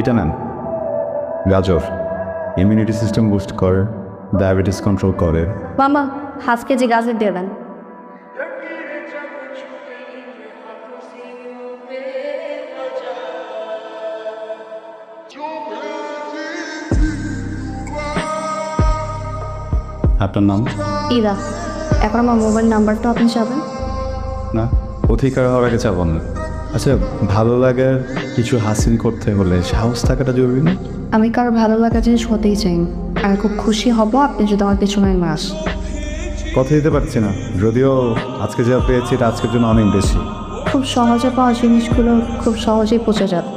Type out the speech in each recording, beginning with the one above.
এটা নেন গাজর। ইমিউনিটি সিস্টেম বুস্ট করে ডায়াবেটিস কন্ট্রোল করে। মামা হাফ কেজি গাজর দিয়ে দেন। আপনার নাম? ইরা। এখন আমার মোবাইল নাম্বারটা আপনি চাবেন? না অধিকার হওয়ার আগে চাবো না। আচ্ছা ভালো লাগার কিছু হাসিল করতে হলে সাহস থাকাটা জরুরি না? আমি কারও ভালো লাগা জিনিস হতেই চাই। আর খুব খুশি হব আপনি যদি আমার পেছনে মাস কথা দিতে পারছি না। যদিও আজকে যা পেয়েছি এটা আজকের জন্য অনেক বেশি। খুব সহজে পাওয়া জিনিসগুলো খুব সহজেই পচে যাবে।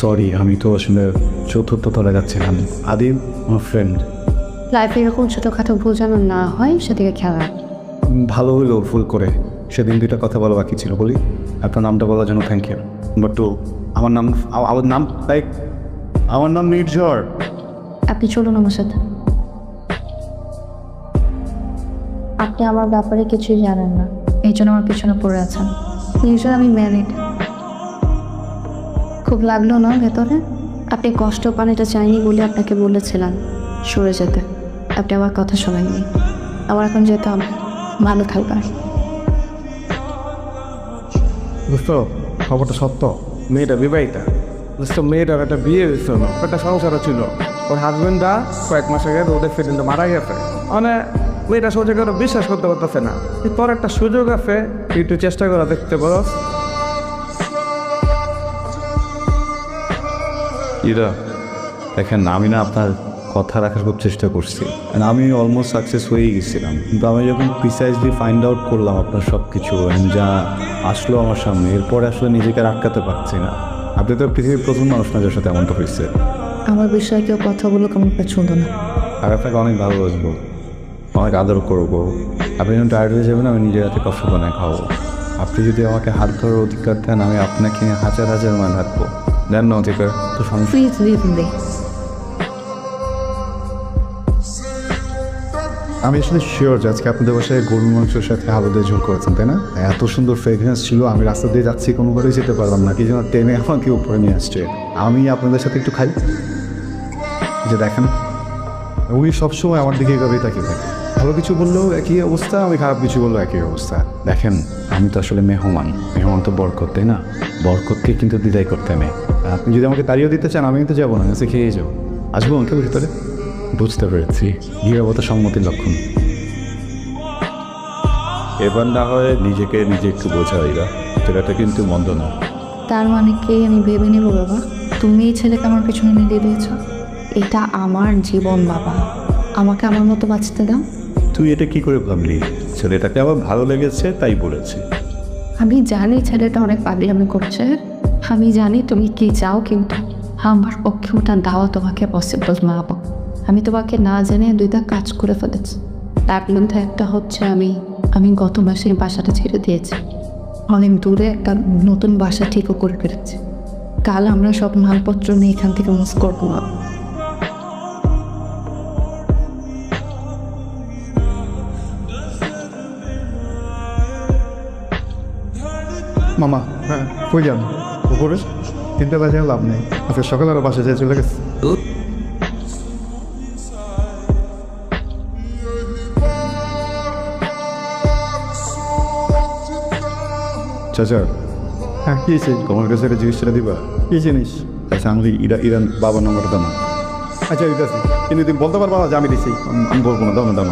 সরি আমি তো আসলে চতুর্থ তলে যাচ্ছিলাম। আদিম আমার ফ্রেন্ড লাইফে এরকম ছোটোখাটো ভুল যেন না হয় সেদিকে খেয়াল রাখ। ভালো হলো ফুল করে। সেদিন দুইটা কথা বলা বাকি ছিল বলি। আপনার নামটা বলার জন্য থ্যাংক ইউ বাট টু আমার নাম আমার নাম লাইক আমার নাম নির্ঝর। আপনি চলুন আমার সাথে। আপনি আমার ব্যাপারে কিছুই জানেন না। এই জন্য আমার পিছনে পড়ে আছেন। নিশ্চয় আমি ম্যারিড খুব লাগল না ভেতরে? আপনি কষ্ট পান এটা চাইনি বলে আপনাকে বলেছিলাম সরে যেতে। আপনি আমার কথা শোনেননি আমার এখন যেতে হবে। ভালো থাকবেন বুঝতো খবরটা সত্য। মেয়েটা বিবাহিতা। বুঝতো মেয়েটার একটা বিয়ে হয়েছিল একটা সংসারও ছিল। ওর হাজবেন্ডটা কয়েক মাস আগে রোডে ফিরিতে মারা গেছে। মানে মেয়েটা সোজা করে বিশ্বাস করতে পারতেছে না। তুই তোর একটা সুযোগ আছে। একটু চেষ্টা করে দেখতে পারো। ইরা দেখেন আমি না আপনার কথা রাখার খুব চেষ্টা করছি। আমি অলমোস্ট সাকসেস হয়েই গেছিলাম। কিন্তু আমি যখন প্রিসাইজলি ফাইন্ড আউট করলাম আপনার সব কিছু যা আসলো আমার সামনে এরপরে আসলে নিজেকে আটকাতে পারছি না। আপনি তো পৃথিবীর প্রথম মানুষ না যার সাথে এমনটা হয়েছে। আমার বিষয়ে কেউ কথা বলো কেমন পছন্দ না। আর আপনাকে অনেক ভালোবাসবো অনেক আদর করব। আপনি যখন টায়ার্ড হয়ে যাবেন আমি নিজের হাতে কষ্ট বানায় খাব আপনি যদি আমাকে হাত ধরার অধিকার দেন আমি আপনাকে হাজার হাজার মান রাখব। দেন না অধিকার তো সমস্যা আমি আসলে শিওর যে আজকে আপনাদের বাসায় গরুর মাংসের সাথে আলু দিয়ে ঝোল করেছেন, তাই না? এত সুন্দর ফ্রেগরেন্স ছিল, আমি রাস্তা দিয়ে যাচ্ছি, কোনোভাবেই যেতে পারলাম না। কি যেন টেনে আমাকে উপরে নিয়ে আসছে। আমি আপনাদের সাথে একটু খাই? যে দেখেন, উনি সবসময় আমার দিকে এভাবেই তাকিয়ে থাকে। ভালো কিছু বললেও একই অবস্থা, আমি খারাপ কিছু বললেও একই অবস্থা। দেখেন, আমি তো আসলে মেহমান। মেহমান তো বরকত, তাই না? বরকতকে কিন্তু বিদায় করতে নেই আপনি যদি আমাকে তাড়িয়েও দিতে চান আমি কিন্তু যাব না কাছে খেয়ে যাব। আসব অঙ্কে ভিতরে? বুঝতে পেরেছি। নিরবতা সম্মতির লক্ষণ। এবার না হয় নিজেকে নিজে একটু বোঝাইরা সেটা কিন্তু মন্দ না। তার মানে কি আমি ভেবে নেব বাবা? তুমি এই ছেলেকে আমার পেছনে নিয়ে দিয়েছ? এটা আমার জীবন বাবা। আমাকে আমার মতো বাঁচতে দাও। তুই এটা কি করে ভাবলি? ছেলেটাকে আমার ভালো লেগেছে তাই বলেছি। আমি জানি ছেলেটা অনেক পাগলামি করছে। আমি জানি তুমি কি চাও কিন্তু আমার পক্ষে ওটা দেওয়া তোমাকে পসিবল না আমি তোমাকে না জেনে দুইটা কাজ করে ফেলেছি। তার মধ্যে একটা হচ্ছে আমি আমি গত মাসে বাসাটা ছেড়ে দিয়েছি। অনেক দূরে একটা নতুন বাসা ঠিকও করে ফেলেছি। কাল আমরা সব মালপত্র নিয়ে এখান থেকে মুস করব। না মামা হ্যাঁ কই যান? উপরে তিনটা বাজে লাভ নেই। আজকে সকালে আরও বাসা যেয়ে চলে গেছে। চাচা হ্যাঁ কি হয়েছে? তোমার কাছে একটা জিনিসটা দিবা? কি জিনিস? আচ্ছা আমি ইরা ইরান বাবার নম্বরটা দাম আচ্ছা দিতেছি কিন্তু তুমি বলতে পারবা যে আমি দিছি। আমি বলব না দাও না দাও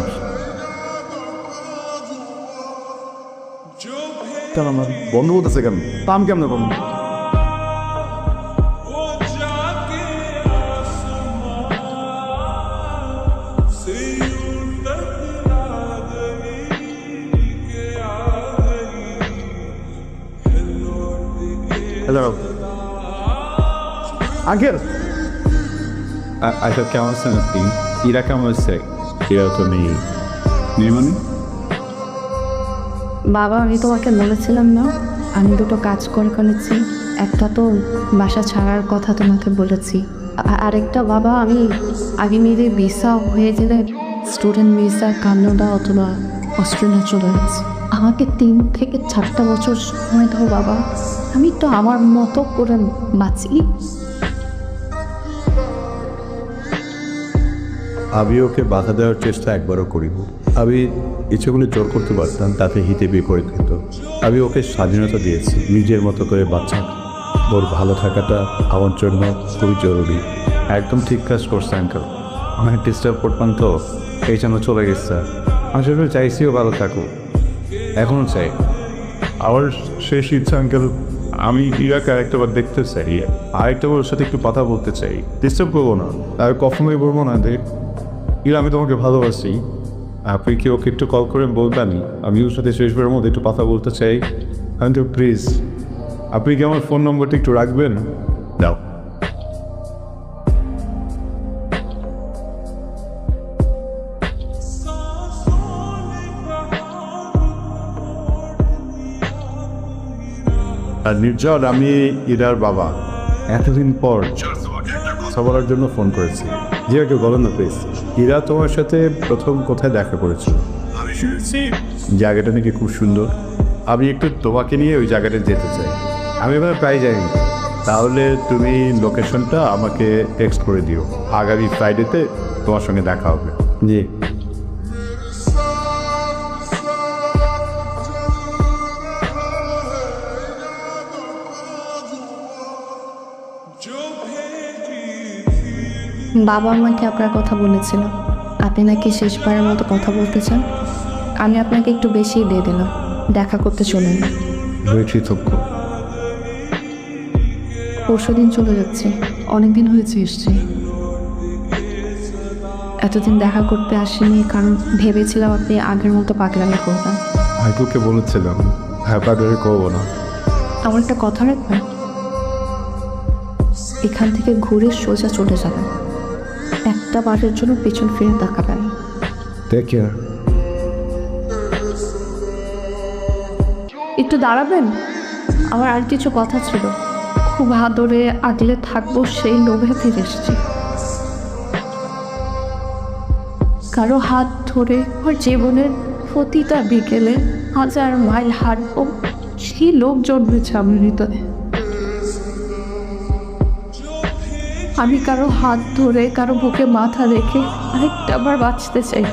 আমার বন্ধু বলতেছে কেন? তাম কেমন করব হ্যালো আঙ্কেল আচ্ছা কেমন আছেন আপনি ইরা কেমন আছে ইরা তো নেই নেই মানে বাবা আমি তোমাকে বলেছিলাম না? আমি দুটো কাজ করে ফেলেছি একটা তো বাসা ছাড়ার কথা তোমাকে বলেছি। আরেকটা বাবা আমি আগামীতে ভিসা হয়ে গেলে স্টুডেন্ট ভিসা কানাডা অথবা অস্ট্রেলিয়া চলে যাচ্ছি আমাকে তিন থেকে চারটা বছর সময় দাও বাবা। আমি তো আমার মতো করে বাঁচি। আমি ওকে বাধা দেওয়ার চেষ্টা একবারও করিব আমি ইচ্ছেগুলি জোর করতে পারতাম, তাতে হিতে বিপরীত হতো। আমি ওকে স্বাধীনতা দিয়েছি, নিজের মতো করে বাচ্চা ওর ভালো থাকাটা আমার জন্য খুবই জরুরি। একদম ঠিক কাজ করছে, আঙ্কেল। অনেক ডিস্টার্ব করতাম তো, এই জন্য চলে গেছে। আমি সেভাবে চাইছিও ভালো থাকুক। এখনও চাই। আমার শেষ ইচ্ছা আঙ্কেল আমি ইরাকে আরেকটাবার দেখতে চাই। আরেকটা ওর সাথে একটু কথা বলতে চাই। ডিস্টার্ব করব না। আর কখনোই বলব না দেখ ইরা আমি তোমাকে ভালোবাসি। আপনি কি ওকে একটু কল করে বলবেন? আমি ওর সাথে শেষবারের মধ্যে একটু কথা বলতে চাই। আঙ্কেল প্লিজ আপনি কি আমার ফোন নম্বরটা একটু রাখবেন? আর আমি ইরার বাবা। এতদিন পর বলার জন্য ফোন করেছি। জিয়াকে বলেন না প্লিজ ইরা তোমার সাথে প্রথম কোথায় দেখা করেছিল? জায়গাটা নাকি খুব সুন্দর। আমি একটু তোমাকে নিয়ে ওই জায়গাটা যেতে চাই। আমি এবার প্রায় যাই তাহলে তুমি লোকেশনটা আমাকে টেক্সট করে দিও। আগামী ফ্রাইডেতে তোমার সঙ্গে দেখা হবে। জি। বাবা আমাকে আপনার কথা বলেছিল। আপনি নাকি শেষবারের মতো কথা বলতে চান? আমি আপনাকে একটু বেশিই দিয়ে দিলাম। দেখা করতে চলুন কৃতজ্ঞ। পরশু দিন চলে যাচ্ছি। অনেক দিন হয়েছে এসছি। এতদিন দেখা করতে আসিনি কারণ ভেবেছিলাম আপনি আগের মতো পাগলামি করবেন। হাইকুকে বলেছিলাম হ্যাঁ পাগলামি করব না। আমার একটা কথা রাখবেন? এখান থেকে ঘুরে সোজা চলে যাবেন। একটা বারের জন্য পেছন ফিরে তাকাবেন। না। টেক কেয়ার একটু দাঁড়াবেন? আমার আর কিছু কথা ছিল। খুব আদরে আগলে থাকব সেই লোভে ফিরে এসেছি। কারও হাত ধরে আমার জীবনের প্রতিটা বিকেলে হাজার মাইল হাঁটবো সেই লোভ জন্মেছে আমার হৃদয়ে। আমি কারও হাত ধরে কারও বুকে মাথা রেখে আরেকটা আবার বাঁচতে চাই।